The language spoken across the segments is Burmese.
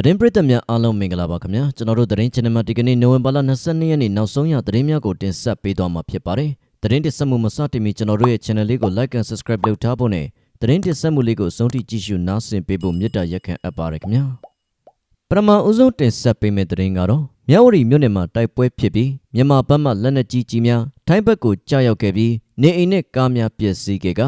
သတင်းပရိသတ်များအားလုံးမင်္ဂလာပါခင်ဗျာကျွန်တော်တို့သတင်း channel မှာဒီကနေ့နိုဝင်ဘာလ22ရက်နေ့နောက်ဆုံးရသတင်းများကိုတင်ဆက်ပေးသွားမှာဖြစ်ပါတယ်သတင်းတင်ဆက်မှုမစတင်မီကျွန်တော်တို့ရဲ့ channel လေးကို like and subscribe လုပ်ထားဖို့နဲ့သတင်းတင်ဆက်မှုလေးကိုအဆုံးထိကြည့်ရှုနားဆင်ပေးဖို့မေတ္တာရက်ခံအပ်ပါတယ်ခင်ဗျာပထမဦးဆုံးတင်ဆက်ပေးမယ့်သတင်းကတော့မြဝတီမြို့နယ်မှာတိုက်ပွဲဖြစ်ပြီးမြန်မာဘက်မှလက်နက်ကြီးကြီးများထိုင်းဘက်ကိုကြားရောက်ခဲ့ပြီးနေအိမ်နဲ့ကားများပျက်စီးခဲ့က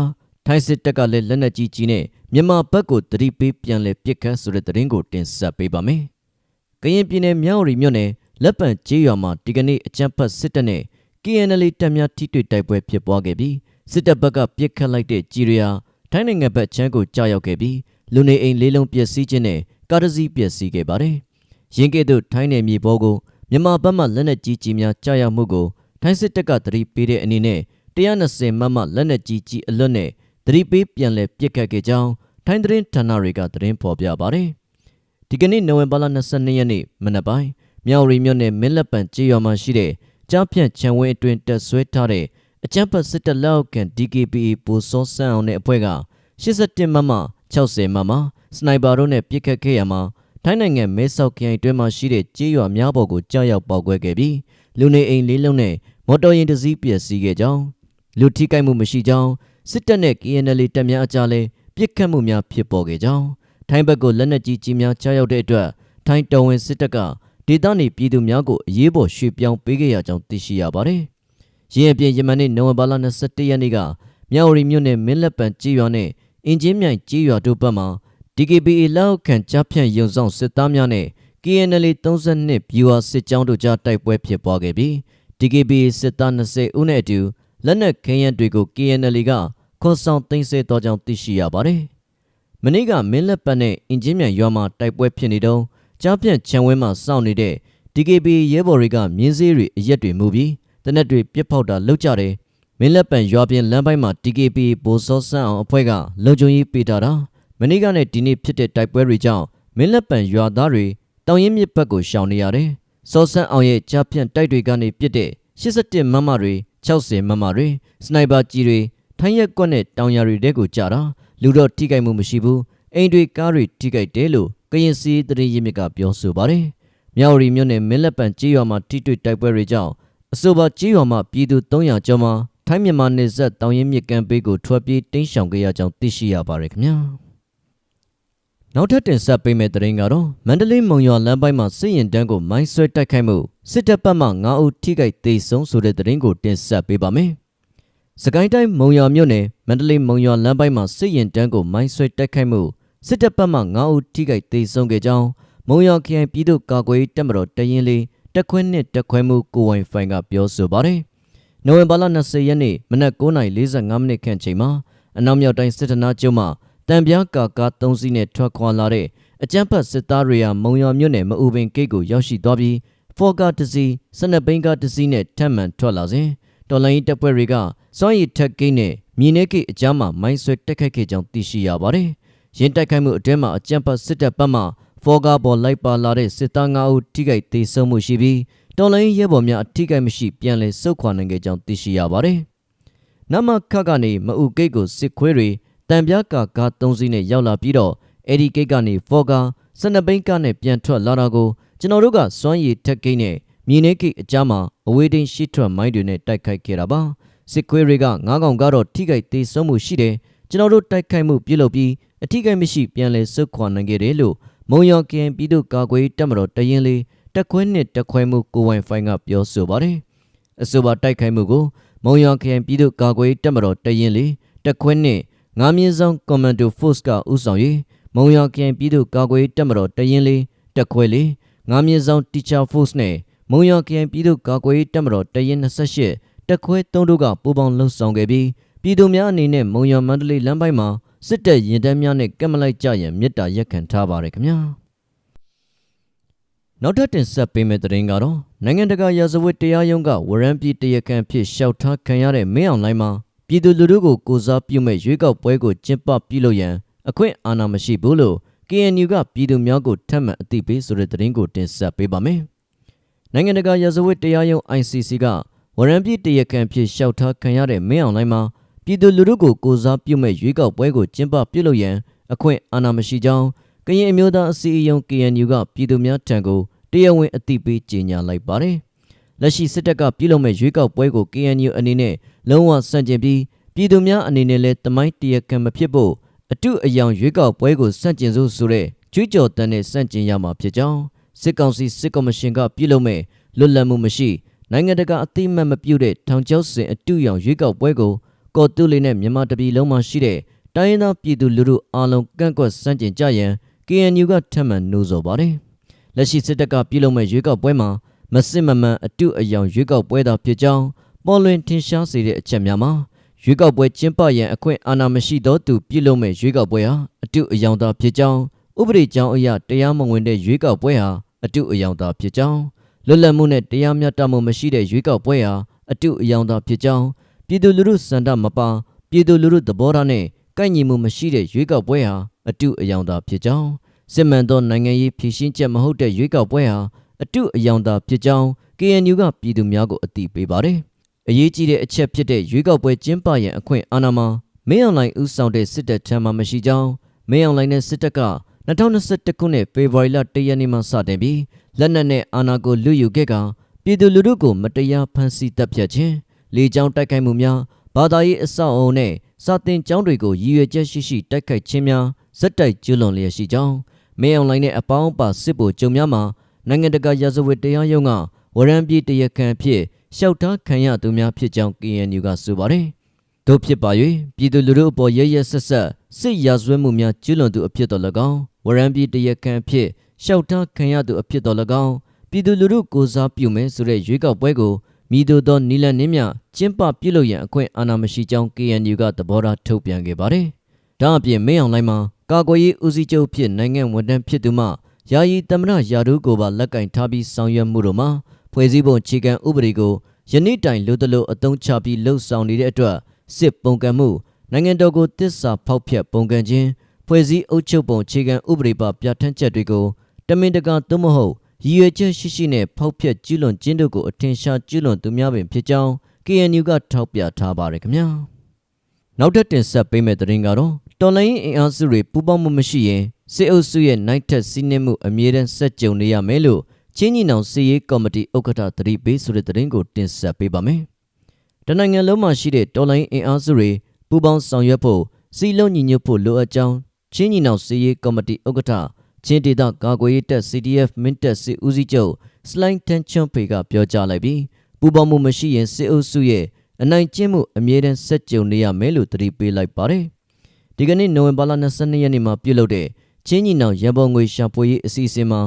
ထိုင်းစစ်တပ်ကလည်းလက်နက်ကြီးကြီးနဲ့မြန်မာဘက်ကိုတတိပေးပြန်လည်ပစ်ခတ်ဆိုတဲ့သတင်းကိုတင်ဆက်ပေးပါမယ်။ကရင်ပြည်နယ်မြောက်ရီမြို့နယ်လက်ပံကျေးရွာမှာဒီကနေ့အကြမ်းဖက်စစ်တပ်နဲ့ KNL တပ်များထိတွေ့တိုက်ပွဲဖြစ်ပွားခဲ့ပြီးစစ်တပ်ဘက်ကပစ်ခတ်လိုက်တဲ့ကြီးရီယာထိုင်းနိုင်ငံဘက်ချမ်းကိုကြားရောက်ခဲ့ပြီးလူနေအိမ်လေးလုံးပျက်စီးခြင်းနဲ့ကားတစ်စီးပျက်စီးခဲ့ပါတယ်။ရင်းကဲ့သို့ထိုင်းနယ်မြေပေါ်ကိုမြန်မာဘက်မှလက်နက်ကြီးကြီးများကြားရောက်မှုကိုထိုင်းစစ်တပ်ကတတိပေးတဲ့အနေနဲ့120မမလက်နက်ကြီးကြီးအလွတ်နဲ့ တတိပေးပြန်လည်ပစ်ခတ်ခဲ့ကြောင်းထိုင်းသတင်းဌာနတွေကသတင်းဖော်ပြပါတယ်။ဒီကနေ့နိုဝင်ဘာလ22ရက်နေ့မနက်ပိုင်းမြောက်ရီမြို့နယ်မင်းလက်ပံကျေးရွာမှာရှိတဲ့ကြားဖြန့်ချံဝင်းအတွင်းတက်ဆွဲထားတဲ့အကြမ်းဖက်စစ်တပ်လက်အောက်ခံ DKPA ပူစောဆန်းအောင်တဲ့အဖွဲ့က81မမ60မမစနိုက်ပါတို့နဲ့ပစ်ခတ်ခဲ့ရမှာထိုင်းနိုင်ငံမဲဆောက်ခရိုင်အတွင်းမှာရှိတဲ့ကျေးရွာများပေါ်ကိုကြားရောက်ပေါက်ကွဲခဲ့ပြီးလူနေအိမ်လေးလုံးနဲ့မော်တော်ယာဉ်တစ်စီးပျက်စီးခဲ့ကြောင်းလူထိခိုက်မှုမရှိကြောင်း စစ်တပ်နဲ့ KNL တပ်များအကြားလဲပြစ်ခတ်မှုများဖြစ်ပေါ်ခဲ့ကြောင်းထိုင်းဘက်ကိုလက်နက်ကြီးကြီးများချရောက်တဲ့အတွက်ထိုင်းတော်ဝင်စစ်တပ်ကဒေသနေပြည်သူများကိုအရေးပေါ်ရွှေ့ပြောင်းပေးခဲ့ရကြောင်းသိရှိရပါတယ်။ရင်းအပြင်ယမန်နေ့နိုဝင်ဘာလ21ရက်နေ့ကမြောက်ရီမြို့နယ်မင်းလက်ပံကြီးရွာနဲ့အင်ဂျင်မြိုင်ကြီးရွာတို့ဘက်မှာ DKBA လောက်ခံကြားဖြန့်ရုံဆောင်စစ်သားများနဲ့ KNL 32ဗျူဟာစစ်ကြောင်းတို့ကြားတိုက်ပွဲဖြစ်ပွားခဲ့ပြီး DKBA စစ်သား20ဦးနဲ့အတူလက်နက်ခဲယမ်းတွေကို KNL က ခွန်ဆောင်သိမ်းဆည်းတော်ကြောင်းသိရှိရပါတယ်။မနေ့ကမင်းလက်ပတ်နဲ့အင်ဂျင်မြန်ရွာမှာတိုက်ပွဲဖြစ်နေတုန်းကြားပြန့်ချံဝဲမှာစောင့်နေတဲ့ DKB ရဲဘော်တွေကမြင်းစည်းတွေအရက်တွေမူပြီးတနက်တွေပြစ်ဖောက်တာလုပ်ကြတယ်။မင်းလက်ပံရွာပြင်လမ်းပိုင်းမှာ DKB ဘိုးစောဆန်းအောင်အဖွဲ့ကလုံခြုံရေးပေးထားတာမနေ့ကနဲ့ဒီနေ့ဖြစ်တဲ့တိုက်ပွဲတွေကြောင့်မင်းလက်ပံရွာသားတွေတောင်ရင်မြစ်ဘက်ကိုရှောင်နေရတယ်။စောဆန်းအောင်ရဲ့ကြားပြန့်တိုက်တွေကနေပြစ်တဲ့81မမတွေ60မမတွေစနိုက်ပါကြီးတွေ ထိုင်းရက်ကွက်နဲ့တောင်ယာတွေတဲကိုကြတာလူတော့ထိခိုက်မှုမရှိဘူးအိမ်တွေကားတွေထိခိုက်တယ်လို့ကရင်စီတရေရင်းမြစ်ကပြောဆိုပါတယ်မြောက်ရီမြို့နယ်မင်းလက်ပံကြေးရွာမှာထိတွေ့တိုက်ပွဲတွေကြောင့်အဆိုပါကြေးရွာမှာပြည်သူ300ကျော်မှာထိုင်းမြန်မာနယ်စပ်တောင်ရင်မြစ်ကမ်းဘေးကိုထွက်ပြေးတိမ်းရှောင်ခဲ့ရကြောင်းသိရှိရပါတယ်ခင်ဗျာနောက်ထပ်တင်ဆက်ပေးမယ့်သတင်းကတော့မန္တလေးမုံရွာလမ်းပိုင်းမှာစစ်ရင်တန်းကိုမိုင်းဆွဲတိုက်ခိုက်မှုစစ်တပ်ဘက်မှ9ဦးထိခိုက်ဒေဆုံးဆိုတဲ့သတင်းကိုတင်ဆက်ပေးပါမယ် စကိုင်းတိုင်းမုံရွာမြို့နယ်မန္တလေးမုံရွာလမ်းပိုင်းမှာစစ်ရင်တန်းကိုမိုင်းဆွဲတိုက်ခိုက်မှုစစ်တပ်ဘက်မှ9ဦးထိခိုက်ဒေဆုံးခဲ့ကြောင်းမုံရွာခရိုင်ပြည်သူ့ကာကွယ်ရေးတပ်မတော်တရင်လေးတက်ခွင်းနှစ်တက်ခွဲမှုကိုဝိုင်ဖိုင်ကပြောဆိုပါတယ်။နိုဝင်ဘာလ20ရက်နေ့မနက်9:45မိနစ်ခန့်ချိန်မှာအနောက်မြောက်တိုင်းစစ်တနာကျုံမှတံပြားကာကား3စီးနဲ့ထွက်ခွာလာတဲ့အကြမ်းဖက်စစ်သားတွေဟာမုံရွာမြို့နယ်မအူပင်ဂိတ်ကိုရောက်ရှိသွားပြီးဖော်ကားတစ်စီးစနက်ဘိန်းကားတစ်စီးနဲ့ထပ်မံထွက်လာစဉ် တော်လိုင်းတပ်ဖွဲ့တွေကစွမ်းရည်ထက်ကိန်းနဲ့မြေနေကိအကြမ်းမှာမိုင်းဆွဲတက်ခတ်ခဲ့ကြောင်းသိရှိရပါတယ်။ရင်းတိုက်ခိုက်မှုအတွင်းမှာအကြမ်းဖက်စစ်တပ်ဘက်မှဖော်ကားပေါ်လိုက်ပါလာတဲ့စစ်သား9ဦးထိခိုက်ဒေဆုံးမှုရှိပြီးတော်လိုင်းရဲဘော်များအထိခိုက်မရှိပြန်လည်ဆုတ်ခွာနိုင်ခဲ့ကြောင်းသိရှိရပါတယ်။နမခကနေမအူကိတ်ကိုစစ်ခွေးတွေတံပြားကာကား၃စီးနဲ့ရောက်လာပြီးတော့အဲ့ဒီကိတ်ကနေဖော်ကားစနဘိန်းကနဲ့ပြန်ထွက်လာတာကိုကျွန်တော်တို့ကစွမ်းရည်ထက်ကိန်းနဲ့ မြေနေကိအကြမ်းမှာအဝေးထိန်ရှိထွက်မိုင်းတွေနဲ့တိုက်ခိုက်ခဲ့တာပါစစ်ခွေးတွေကငါးကောင်ကတော့ထိခိုက်သေးဆုံးမှုရှိတယ်ကျွန်တော်တို့တိုက်ခိုက်မှုပြုလုပ်ပြီးအထိခိုက်မရှိပြန်လည်ဆုတ်ခွာနိုင်ခဲ့တယ်လို့မုံရော်ကင်ပြည်သူ့ကာကွယ်တပ်မတော်တရင်လေးတက်ခွဲနှစ်တက်ခွဲမှုကိုဝိုင်ဖိုင်ကပြောဆိုပါတယ်အဆိုပါတိုက်ခိုက်မှုကိုမုံရော်ခရိုင်ပြည်သူ့ကာကွယ်တပ်မတော်တရင်လေးတက်ခွဲနှစ်ငါးမြင့်ဆောင်ကွန်မန်ဒိုဖော့စ်ကဦးဆောင်၍မုံရော်ခရိုင်ပြည်သူ့ကာကွယ်တပ်မတော်တရင်လေးတက်ခွဲလေးငါးမြင့်ဆောင်တီချာဖော့စ်နဲ့ မုံရခရိုင်ပြည်သူ့ကာကွယ်ရေးတပ်မတော်တရင်28တက်ခွဲ3တို့ကပူးပေါင်းလှုပ်ဆောင်ခဲ့ပြီးပြည်သူများအနေနဲ့မုံရမန္တလေးလမ်းပိုင်းမှာစစ်တပ်ရင်တန်းများနဲ့ကက်မလိုက်ကြရန်မြစ်တာရက်ခံထားပါတယ်ခင်ဗျာနောက်ထပ်တင်ဆက်ပေးမယ့်သတင်းကတော့နိုင်ငံတကာရာဇဝတ်တရားရုံးကဝရမ်းပြည်တရားခံဖြစ်ရှောက်ထားခံရတဲ့မင်းအောင်လိုင်းမှာပြည်သူလူထုကိုကိုစားပြုမဲ့ရွေးကောက်ပွဲကိုကျင်းပပြုလုပ်ရန်အခွင့်အာဏာမရှိဘူးလို့ KNU ကပြည်သူများကိုထပ်မံအသိပေးဆိုတဲ့သတင်းကိုတင်ဆက်ပေးပါမယ် နိုင်ငံတကာရာဇဝတ်တရားရုံး ICC ကဝရံပြည့်တရားခံဖြစ်လျှောက်ထားခံရတဲ့မင်းအောင်လှိုင်မှာပြည်သူလူထုကိုကိုစားပြုမဲ့ရွေးကောက်ပွဲကိုကျင်းပပြုလုပ်ရန်အခွင့်အာဏာမရှိကြောင်းကရင်အမျိုးသားအစည်းအရုံး KNU ကပြည်သူများထံကိုတရားဝင်အသိပေးကြေညာလိုက်ပါတယ်။လက်ရှိစစ်တပ်ကပြုလုပ်မဲ့ရွေးကောက်ပွဲကို KNU အနေနဲ့လုံးဝစန့်ကျင်ပြီးပြည်သူများအနေနဲ့လည်းတမိုင်းတရခံမဖြစ်ဖို့အတုအယောင်ရွေးကောက်ပွဲကိုစန့်ကျင်စို့ဆိုတဲ့ကြွေးကြော်တမ်းနဲ့စန့်ကျင်ရမှာဖြစ်ကြောင်း စစ်ကောင်စီစစ်ကော်မရှင်ကပြုလုပ်မဲ့လွတ်လပ်မှုမရှိနိုင်ငံတကာအသိအမှတ်မပြုတဲ့ထောင်ကျောက်စင်အတုအယောင်ရွေးကောက်ပွဲကိုကော်တူးလေးနဲ့မြန်မာတပြည်လုံးမှာရှိတဲ့တိုင်းရင်းသားပြည်သူလူထုအားလုံးကန့်ကွက်စန့်ကျင်ကြရန် KNU ကထပ်မံနှိုးဆော်ပါတယ်။လက်ရှိစစ်တပ်ကပြုလုပ်မဲ့ရွေးကောက်ပွဲမှာမစစ်မမှန်အတုအယောင်ရွေးကောက်ပွဲသာဖြစ်ကြောင်းပေါ်လွင်ထင်ရှားစေတဲ့အချက်များမှာရွေးကောက်ပွဲကျင်းပရန်အခွင့်အာဏာမရှိသောသူပြုလုပ်မဲ့ရွေးကောက်ပွဲဟာအတုအယောင်သာဖြစ်ကြောင်းဥပဒေကြောင်းအရတရားမဝင်တဲ့ရွေးကောက်ပွဲဟာ အတုအယောင်သာဖြစ်ကြောင်းလွတ်လပ်မှုနဲ့တရားမျှတမှုမရှိတဲ့ရွေးကောက်ပွဲဟာအတုအယောင်သာဖြစ်ကြောင်းပြည်သူလူထုစံတမပါပြည်သူလူထုသဘောထားနဲ့ကိုက်ညီမှုမရှိတဲ့ရွေးကောက်ပွဲဟာအတုအယောင်သာဖြစ်ကြောင်းစစ်မှန်သောနိုင်ငံရေးဖြည့်ရှင်းချက်မဟုတ်တဲ့ရွေးကောက်ပွဲဟာအတုအယောင်သာဖြစ်ကြောင်း KNU ကပြည်သူများကိုအသိပေးပါတယ်။အရေးကြီးတဲ့အချက်ဖြစ်တဲ့ရွေးကောက်ပွဲကျင်းပရန်အခွင့်အာဏာမှာမင်းအောင်လှိုင်ဦးဆောင်တဲ့စစ်တပ်ထံမှမရှိကြောင်းမင်းအောင်လှိုင်နဲ့စစ်တပ်က 2021ခုနှစ်ဖေဖော်ဝါရီလ1ရက်နေ့မှစတင်ပြီးလက်နက်နဲ့အာဏာကိုလူယူခဲ့ကပြည်သူလူထုကိုမတရားဖမ်းဆီးတပ်ဖြတ်ခြင်းလေကြောင်းတိုက်ခိုက်မှုများဘာသာရေးအဆောက်အအုံနဲ့စာတင်ကျောင်းတွေကိုရည်ရွယ်ချက်ရှိရှိတိုက်ခိုက်ခြင်းများဇက်တိုက်ကျူးလွန်လျက်ရှိကြောင်းမင်းအောင်လှိုင်နဲ့အပေါင်းပါစစ်ဗိုလ်ချုပ်များမှာနိုင်ငံတကာရာဇဝတ်တရားရုံးကဝရံပြည်တရားခံဖြစ်ရှောက်ထားခံရသူများဖြစ်ကြောင်း KNU ကဆိုပါတယ်။ တို့ဖြစ်ပါ၍ပြည်သူလူထုအပေါ်ရရဆက်ဆက်စစ်ရာဇဝတ်မှုများကျူးလွန်သူအဖြစ်တော်၎င်းဝရံပြည်တရားခံဖြစ်ရှောက်ထားခံရသူအဖြစ်တော်၎င်းပြည်သူလူထုကိုစားပြုမယ်ဆိုတဲ့ရွေးကောက်ပွဲကိုမိတို့သောနီလန်နှင်းမြကျင်းပပြုလုပ်ရန်အခွင့်အာဏာမရှိကြောင်း KNU ကသဘောထားထုတ်ပြန်ခဲ့ပါတယ်။ဒါအပြင်မင်းအောင်လှိုင်မှာကာကွယ်ရေးဦးစီးချုပ်ဖြစ်နိုင်ငံဝန်ထမ်းဖြစ်သူမှယာယီသမ္မတယာဒူးကိုပါလက်ကင်ထားပြီးဆောင်ရွက်မှုတို့မှာဖွဲ့စည်းပုံခြေခံဥပဒေကိုယနေ့တိုင်လို့တလို့အသုံးချပြီးလှုပ်ဆောင်နေတဲ့အတွက် စစ်ပုံကံမှုနိုင်ငံတော်ကိုတစ္ဆာဖောက်ဖျက်ပုံကံခြင်းဖွဲ့စည်းအုပ်ချုပ်ပုံခြေခံဥပဒေပါပြဋ္ဌာန်းချက်တွေကိုတမင်တကာသို့မဟုတ်ရည်ရွယ်ချက်ရှိရှိနဲ့ဖောက်ဖျက်ကျူးလွန်ခြင်းတို့ကိုအထင်ရှားကျူးလွန်သူများပင်ဖြစ်ကြောင်း KNU ကထောက်ပြထားပါတယ်ခင်ဗျာနောက်ထပ်တင်ဆက်ပေးမယ့်သတင်းကတော့တော်လိုင်းအင်အားစုတွေပူးပေါင်းမှုမရှိရင်စစ်အုပ်စုရဲ့နိုင်ထက်စီးနှင်းမှုအမြဲတမ်းဆက်ကြုံနေရမယ်လို့ချင်းညီနောင်စီရေးကော်မတီဥက္ကဋ္ဌသတိပေးဆိုတဲ့သတင်းကိုတင်ဆက်ပေးပါမယ်။ တနိုင်ငံလုံးမှာရှိတဲ့တော်လိုင်းအင်အားစုတွေပူးပေါင်းဆောင်ရွက်ဖို့စီလုံးညီညွတ်ဖို့လိုအပ်ကြောင်းချင်းညီနောင်စီရေးကော်မတီဥက္ကဋ္ဌချင်းဒေသကာကွယ်ရေးတပ် CDF မင်းတပ်စစ်ဦးစီးချုပ်စလိုင်းတန်ချွန်ဖေကပြောကြားလိုက်ပြီးပူးပေါင်းမှုမရှိရင်စစ်အုပ်စုရဲ့အနိုင်ကျင့်မှုအမြဲတမ်းဆက်ကြုံနေရမယ်လို့သတိပေးလိုက်ပါတယ်။ဒီကနေ့နိုဝင်ဘာလ22ရက်နေ့မှာပြုလုပ်တဲ့ချင်းညီနောင်ရန်ပေါ်ငွေရှာဖွေရေးအစီအစဉ်မှာ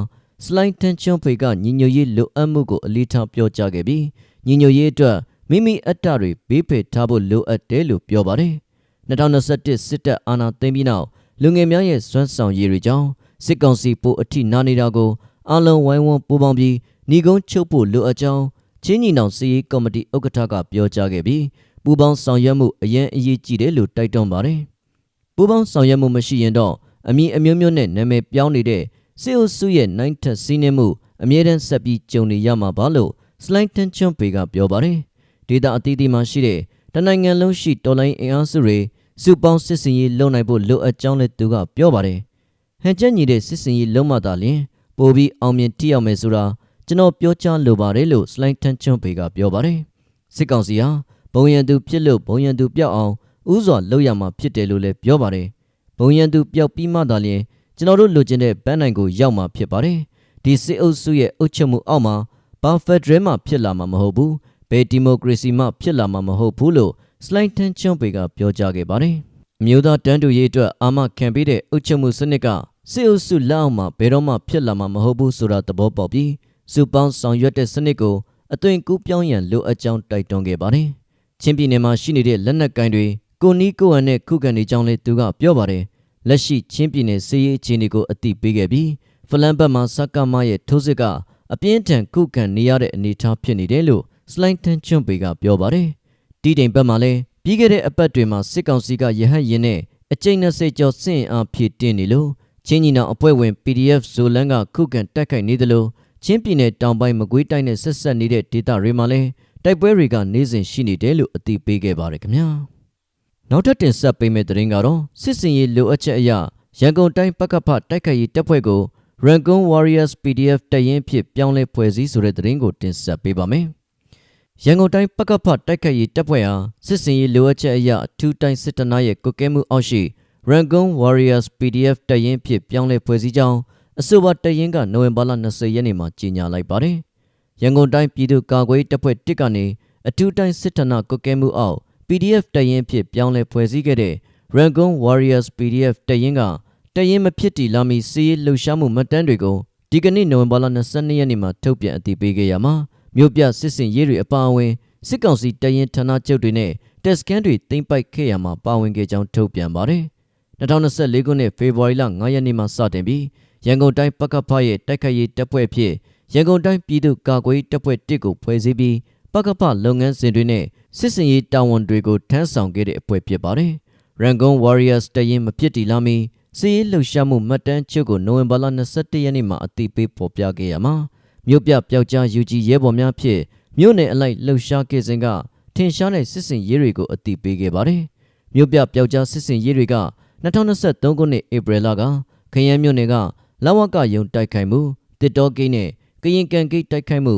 စလိုင်းတန်ချွန်ဖေကညီညွတ်ရေးလိုအပ်မှုကိုအလေးထားပြောကြားခဲ့ပြီးညီညွတ်ရေးအတွက် မိမိအတ္တတွေဘေးဖယ်ထားဖို့လိုအပ်တယ်လို့ပြောပါတယ်။2021စစ်တပ်အာဏာသိမ်းပြီးနောက်လူငယ်များရဲ့စွမ်းဆောင်ရည်တွေကြောင့်စစ်ကောင်စီပိုအထိနာနေတာကိုအလုံးဝိုင်းဝန်းပူးပေါင်းပြီးညီကုန်းချုပ်ဖို့လိုအပ်ကြောင်းချင်းညီနောင်စီရေးကော်မတီဥက္ကဋ္ဌကပြောကြားခဲ့ပြီးပူးပေါင်းဆောင်ရွက်မှုအရင်အရေးကြီးတယ်လို့တိုက်တွန်းပါတယ်။ပူးပေါင်းဆောင်ရွက်မှုမရှိရင်တော့အမည်အမျိုးမျိုးနဲ့နာမည်ပြောင်းနေတဲ့စစ်အုပ်စုရဲ့နိုင်ထက်စီးနှင်းမှုအမြဲတမ်းဆက်ပြီးကြုံနေရမှာပါလို့စလိုင်းတန်ချွန်ပေကပြောပါတယ်။ ဒေတာအသီးသီးမှာရှိတဲ့တနိုင်ငံလုံးရှိတော်လိုင်းအင်အားစုတွေစုပေါင်းစစ်စင်ရေးလုပ်နိုင်ဖို့လိုအပ်ကြောင်းလည်းသူကပြောပါတယ်။ဟန်ချက်ညီတဲ့စစ်စင်ရေးလုံးမသာလျှင်ပိုပြီးအောင်မြင်တိရောက်မယ်ဆိုတာကျွန်တော်ပြောကြားလိုပါတယ်လို့စလိုင်းတန်ချွန်ပေကပြောပါတယ်။စစ်ကောင်စီဟာဘုံရန်သူဖြစ်လို့ဘုံရန်သူပြောက်အောင်ဥစွာလုပ်ရမှာဖြစ်တယ်လို့လည်းပြောပါတယ်။ဘုံရန်သူပျောက်ပြီးမှသာလျှင်ကျွန်တော်တို့လိုချင်တဲ့ဘန်းနိုင်ကိုရောက်မှာဖြစ်ပါတယ်။ဒီစစ်အုပ်စုရဲ့အုပ်ချုပ်မှုအောက်မှာဘာဖက်ဒရယ်မှဖြစ်လာမှာမဟုတ်ဘူး။ ဘယ်ဒီမိုကရေစီမှဖြစ်လာမှာမဟုတ်ဘူးလို့စလိုင်းတန်ချွန်ပေကပြောကြားခဲ့ပါတယ်။အမျိုးသားတန်းတူရေးအတွက်အာမခံပေးတဲ့အုပ်ချုပ်မှုစနစ်ကစစ်အုပ်စုလက်အောက်မှာဘယ်တော့မှဖြစ်လာမှာမဟုတ်ဘူးဆိုတာသဘောပေါက်ပြီးစုပေါင်းဆောင်ရွက်တဲ့စနစ်ကိုအသွင်ကူးပြောင်းရန်လိုအပ်ကြောင်းတိုက်တွန်းခဲ့ပါတယ်။ချင်းပြည်နယ်မှာရှိနေတဲ့လက်နက်ကိုင်တွေကိုနီးကိုဟန်နဲ့ခုခံနေကြောင်းလည်းသူကပြောပါတယ်။လက်ရှိချင်းပြည်နယ်စီးရေးအခြေအနေကိုအသိပေးခဲ့ပြီးဖလန်ဘတ်မှာစက္ကမရဲ့ထိုးစစ်ကအပြင်းထန်ခုခံနေရတဲ့အနေအထားဖြစ်နေတယ်လို့ စလိုင်းတန်ချွန်ပေကပြောပါတယ်။တီတိမ်ဘက်မှာလည်းပြီးခဲ့တဲ့အပတ်တွေမှာစစ်ကောင်စီကရဟတ်ရင်နဲ့အကြိမ်20ကျော်စင့်အားဖြည့်တင်နေလို့ချင်းညီနောင်အဖွဲ့ဝင် PDF ဇိုလန်ကခုခံတက်ခိုက်နေတယ်လို့ချင်းပြည်နယ်တောင်ပိုင်းမကွေးတိုင်းနဲ့ဆက်ဆက်နေတဲ့ဒေသတွေမှာလည်းတိုက်ပွဲတွေကနေ့စဉ်ရှိနေတယ်လို့အသိပေးခဲ့ပါတယ်ခင်ဗျာနောက်ထပ်တင်ဆက်ပေးမယ့်သတင်းကတော့စစ်စင်ရေးလိုအပ်ချက်အရရန်ကုန်တိုင်းပကဖတိုက်ခိုက်ရေးတပ်ဖွဲ့ကို Rangoon Warriors PDF တပ်ရင်းဖြစ်ပြောင်းလဲဖွဲ့စည်းဆိုတဲ့သတင်းကိုတင်ဆက်ပေးပါမယ်။ ရန်ကုန်တိုင်းပကဖတိုက်ခိုက်ရေးတပ်ဖွဲ့ဟာစစ်စင်ရေးလိုအပ်ချက်အရအထူးတိုင်းစစ်တနာရဲ့ကုတ်ကဲမှုအောက်ရှိ Rangoon Warriors PDF တပ်ရင်းဖြစ်ပြောင်းလဲဖွဲ့စည်းကြောင်းအဆိုပါတပ်ရင်းကနိုဝင်ဘာလ20ရက်နေ့မှာကြေညာလိုက်ပါတယ်။ရန်ကုန်တိုင်းပြည်သူ့ကာကွယ်ရေးတပ်ဖွဲ့တစ်ကနေအထူးတိုင်းစစ်ဌာနကုတ်ကဲမှုအောက် PDF တပ်ရင်းဖြစ်ပြောင်းလဲဖွဲ့စည်းခဲ့တဲ့ Rangoon Warriors PDF တပ်ရင်းကတပ်ရင်းမဖြစ်တည်လာမီစီးရေးလှုပ်ရှားမှုမှတ်တမ်းတွေကိုဒီကနေ့နိုဝင်ဘာလ22ရက်နေ့မှာထုတ်ပြန်အတည်ပြုခဲ့ရမှာ မြို့ပြစစ်စင်ရေးတွေအပါအဝင်စစ်ကောင်စီတပ်ရင်းဌာနချုပ်တွေနဲ့တက်စကန်တွေတင်ပိုက်ခဲ့ရမှာပါဝင်ခဲ့ကြောင်းထုတ်ပြန်ပါတယ်။2024ခုနှစ်ဖေဖော်ဝါရီလ9ရက်နေ့မှာစတင်ပြီးရန်ကုန်တိုင်းပကဖရဲ့တိုက်ခိုက်ရေးတပ်ဖွဲ့ဖြစ်ရန်ကုန်တိုင်းပြည်သူ့ကာကွယ်ရေးတပ်ဖွဲ့တစ်ကိုဖွဲ့စည်းပြီးပကဖလုပ်ငန်းစဉ်တွေနဲ့စစ်စင်ရေးတာဝန်တွေကိုထမ်းဆောင်ခဲ့တဲ့အဖွဲ့ဖြစ်ပါတယ်။ Rangoon Warriors တရင်မဖြစ်တီလာမီစီးရေးလှုပ်ရှားမှုမှတ်တမ်းချုပ်ကိုနိုဝင်ဘာလ22ရက်နေ့မှာအသိပေးဖော်ပြခဲ့ရမှာ မြို့ပြပျောက်ကြားယူကြီးရဲဘော်များဖြစ်မြို့နယ်အလိုက်လှုပ်ရှားခဲ့စဉ်ကထင်ရှားတဲ့စစ်စင်ရေးတွေကိုအသိပေးခဲ့ပါတယ်။မြို့ပြပျောက်ကြားစစ်စင်ရေးတွေက2023ခုနှစ်ဧပြီလကခရမ်းမြို့နယ်ကလဝကယုံတိုက်ခိုက်မှုတစ်တော်ကိန်းနဲ့ကရင်ကန်ကိတ်တိုက်ခိုက်မှု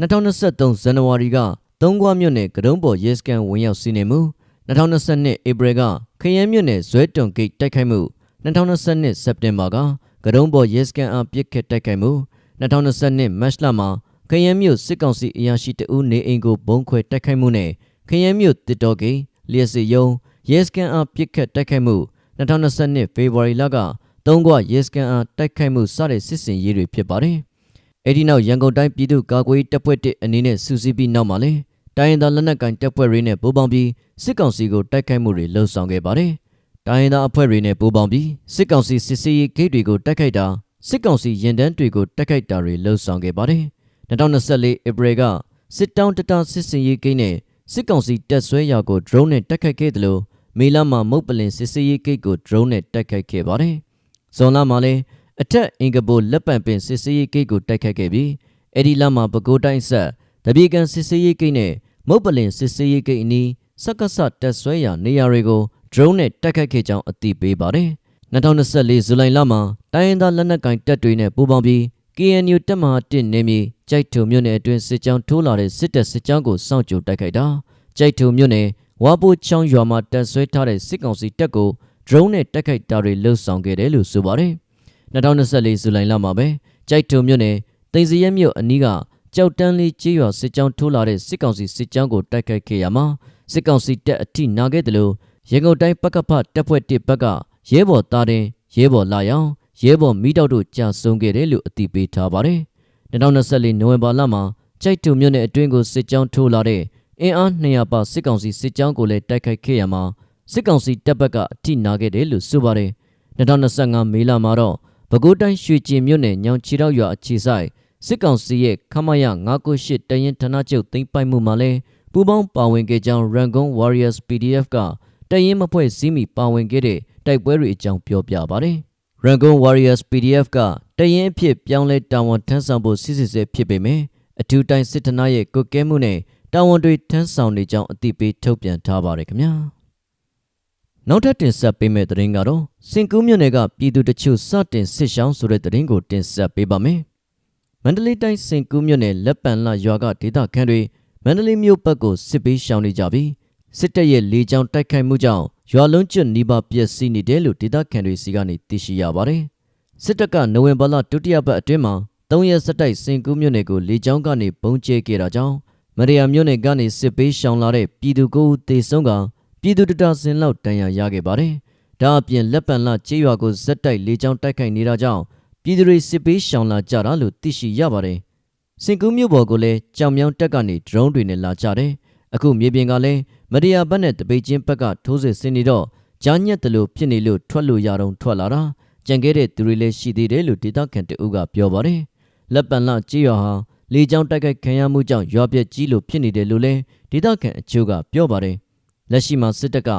2023ဇန်နဝါရီကသုံးခွမြို့နယ်ကတုံးပေါ်ရဲစကန်ဝင်ရောက်စီးနေမှု2022ဧပြီကခရမ်းမြို့နယ်ဇွဲတုံကိတ်တိုက်ခိုက်မှု2022စက်တင်ဘာကကတုံးပေါ်ရဲစကန်အားပြစ်ခတ်တိုက်ခိုက်မှု 2022မတ်လမှာခရမ်းမြို့စစ်ကောင်စီအရာရှိတဦးနေအိမ်ကိုဘုံခွဲတိုက်ခိုက်မှုနဲ့ခရမ်းမြို့တစ်တော်ကိတ်လျှက်စီယုံရဲစကန်အားပြစ်ခတ်တိုက်ခိုက်မှု2022ဖေဖော်ဝါရီလကသုံးခွရဲစကန်အားတိုက်ခိုက်မှုစတဲ့စစ်စင်ရေးတွေဖြစ်ပါတယ်။အဲဒီနောက်ရန်ကုန်တိုင်းပြည်သူ့ကာကွယ်ရေးတပ်ဖွဲ့တစ်အနေနဲ့စူးစီးပြီးနောက်မှာလဲတိုင်းရင်းသားလက်နက်ကိုင်တပ်ဖွဲ့တွေနဲ့ပူးပေါင်းပြီးစစ်ကောင်စီကိုတိုက်ခိုက်မှုတွေလှုံ့ဆော်ခဲ့ပါတယ်။တိုင်းရင်းသားအဖွဲ့တွေနဲ့ပူးပေါင်းပြီးစစ်ကောင်စီစစ်ဆေးရေးဂိတ်တွေကိုတိုက်ခိုက်တာ စစ်ကောင်စီရင်တန်းတွေကိုတိုက်ခိုက်တာတွေလှုံ့ဆော်ခဲ့ပါတယ်။2024ဧပြီကစစ်တောင်းတတစစ်စင်ရေးဂိတ်နဲ့စစ်ကောင်စီတပ်ဆွဲရာကို drone နဲ့တိုက်ခိုက်ခဲ့တယ်လို့မေလမှာမုတ်ပလင်စစ်စေးရေးဂိတ်ကို drone နဲ့တိုက်ခိုက်ခဲ့ပါတယ်။ဇွန်လမှာလည်းအထက်အင်္ဂဘိုလက်ပံပင်စစ်စေးရေးဂိတ်ကိုတိုက်ခိုက်ခဲ့ပြီးအဲ့ဒီလမှာပဲခူးတိုင်းဆက်တပြေကန်စစ်စေးရေးဂိတ်နဲ့မုတ်ပလင်စစ်စေးရေးဂိတ်အနီးစက္ကစတက်ဆွဲရာနေရာတွေကို drone နဲ့တိုက်ခိုက်ခဲ့ကြောင်းအသိပေးပါတယ်။ 2024ဇူလိုင်လမှာတိုင်းရင်းသားလက်နက်ကိုင်တပ်တွေနဲ့ပူးပေါင်းပြီး KNU တပ်မဟာ1နေမြေကြိုက်ထုံမြို့နယ်အတွင်းစစ်ကြောင်းထိုးလာတဲ့စစ်တပ်စစ်ကြောင်းကိုစောင့်ကြိုတိုက်ခိုက်တာကြိုက်ထုံမြို့နယ်ဝါပိုချောင်းရွာမှာတပ်ဆွဲထားတဲ့စစ်ကောင်စီတပ်ကို drone နဲ့တိုက်ခိုက်တာတွေလှုပ်ဆောင်ခဲ့တယ်လို့ဆိုပါတယ်။2024ဇူလိုင်လမှာပဲကြိုက်ထုံမြို့နယ်တိန်စရဲမြို့အနီးကကြောက်တန်းလေးကျေးရွာစစ်ကြောင်းထိုးလာတဲ့စစ်ကောင်စီစစ်ကြောင်းကိုတိုက်ခိုက်ခဲ့ရမှာစစ်ကောင်စီတပ်အထိနာခဲ့တယ်လို့ရန်ကုန်တိုင်းပကဖတပ်ဖွဲ့တစ်ဘက်က ရဲဘော်သားတင်ရဲဘော်လာရောင်ရဲဘော်မိတောက်တို့ကြာဆုံးခဲ့တယ်လို့အသိပေးထားပါတယ်။2024နိုဝင်ဘာလမှာကြိုက်ထုံမြို့နယ်အတွင်းကိုစစ်ကြောင်းထိုးလာတဲ့အင်အား200ပါစစ်ကောင်စီစစ်ကြောင်းကိုလည်းတိုက်ခိုက်ခဲ့ရမှာစစ်ကောင်စီတပ်ဘက်ကအထိနာခဲ့တယ်လို့ဆိုပါတယ်2025မေလမှာတော့ပဲခူးတိုင်းရွှေကျင်မြို့နယ်ညောင်ချီတောက်ရွာအခြေဆိုင်စစ်ကောင်စီရဲ့ခမရ998တရင်ဌာနချုပ်သိမ်းပိုက်မှုမှာလဲပူးပေါင်းပါဝင်ခဲ့ကြောင်း Rangoon Warriors PDF ကတရင်မဖွဲ့စည်းမိပါဝင်ခဲ့တဲ့ တိုက်ပွဲတွေအကြောင်းပြောပြပါတယ်။ Rangoon Warriors PDF ကတရင်အဖြစ်ပြောင်းလဲတာဝန်ထမ်းဆောင်ဖို့စီစဉ်ဆဲဖြစ်ပေမယ့်အထူးတိုင်းစစ်ထနာရဲ့ကုတ်ကဲမှုနဲ့တာဝန်တွေထမ်းဆောင်နေကြောင်းအသိပေးထုတ်ပြန်ထားပါတယ်ခင်ဗျာနောက်ထပ်တင်ဆက်ပေးမယ့်သတင်းကတော့စင်ကူးမြို့နယ်ကပြည်သူတချို့စတင်စစ်ရှောင်းဆိုတဲ့သတင်းကိုတင်ဆက်ပေးပါမယ်မန္တလေးတိုင်းစင်ကူးမြို့နယ်လက်ပံလရွာကဒေသခံတွေမန္တလေးမြို့ဘက်ကိုစစ်ပေးရှောင်နေကြပြီး စစ်တပ်ရဲ့လေကြောင်းတိုက်ခိုက်မှုကြောင့်ရွာလုံးကျွတ်နီးပါးပျက်စီးနေတယ်လို့ဒေသခံတွေစီကနေသိရှိရပါတယ်စစ်တပ်ကနိုဝင်ဘာလဒုတိယပတ်အတွင်းမှာ၃ရက်စတိုက်စင်ကူးမြို့နယ်ကိုလေကြောင်းကနေပုံကျဲခဲ့တာကြောင့်မရယာမြို့နယ်ကနေစစ်ပေးရှောင်လာတဲ့ပြည်သူကိုတေဆုံးကပြည်သူတတဆင်လောက်တန်ရာရခဲ့ပါတယ်။ဒါအပြင်လက်ပံလကျေးရွာကိုဇက်တိုက်လေကြောင်းတိုက်ခိုက်နေတာကြောင့်ပြည်သူတွေစစ်ပေးရှောင်လာကြတာလို့သိရှိရပါတယ်။စင်ကူးမြို့ပေါ်ကိုလည်းကြောင်မြောင်းတက်ကနေ drone တွေနဲ့လာကြတယ်။အခုမြေပြင်ကလည်း မရယာဘက်နဲ့တပိတ်ချင်းဘက်ကထိုးစစ်ဆင်နေတော့ကြားညက်တယ်လို့ဖြစ်နေလို့ထွက်လို့ရတော့ထွက်လာတာကြံခဲ့တဲ့သူတွေလည်းရှိသေးတယ်လို့ဒေသခံတအုပ်ကပြောပါတယ်။လက်ပံလကျေးရွာဟာလေကြောင်းတိုက်ခိုက်ခံရမှုကြောင့်ရွာပြက်ကြီးလိုဖြစ်နေတယ်လို့လည်းဒေသခံအချို့ကပြောပါတယ်။လက်ရှိမှာစစ်တပ်က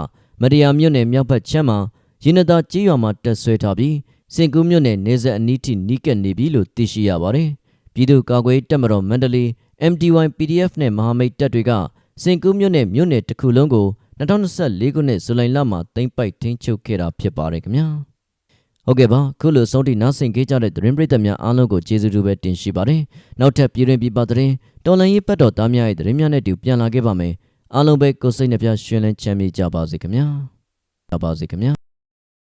မရယာမြို့နယ်မြောက်ဘက်ချမ်းမှာရင်းနသားကြီးရွာမှာတက်ဆွဲထားပြီးစင်ကူးမြို့နယ်နေဆက်အနီးထိနီးကပ်နေပြီလို့သိရှိရပါတယ်။ပြည်သူ့ကာကွယ်တပ်မတော်မန္တလေး MDY PDF နဲ့မဟာမိတ်တပ်တွေက စင်ကူးမြို့နယ်မြို့နယ်တစ်ခုလုံးကို2024ခုနှစ်ဇူလိုင်လမှာသိမ်းပိုက်ထိန်းချုပ်ခဲ့တာဖြစ်ပါတယ်ခင်ဗျာ။ဟုတ်ကဲ့ပါခုလိုဆုံးထိနားဆင်ကြကြတဲ့သတင်းပရိသတ်များအားလုံးကိုကျေးဇူးတူပဲတင်ရှိပါတယ်နောက်ထပ်ပြည်တွင်ပြည်ပသတင်းတော်လန်ရေးပတ်တော်သားများရဲ့သတင်းများနဲ့တူပြန်လာခဲ့ပါမယ်အားလုံးပဲကိုယ်စိတ်နှပြရှင်လန်းချမ်းမြေ့ကြပါစေခင်ဗျာကြပါစေခင်ဗျာ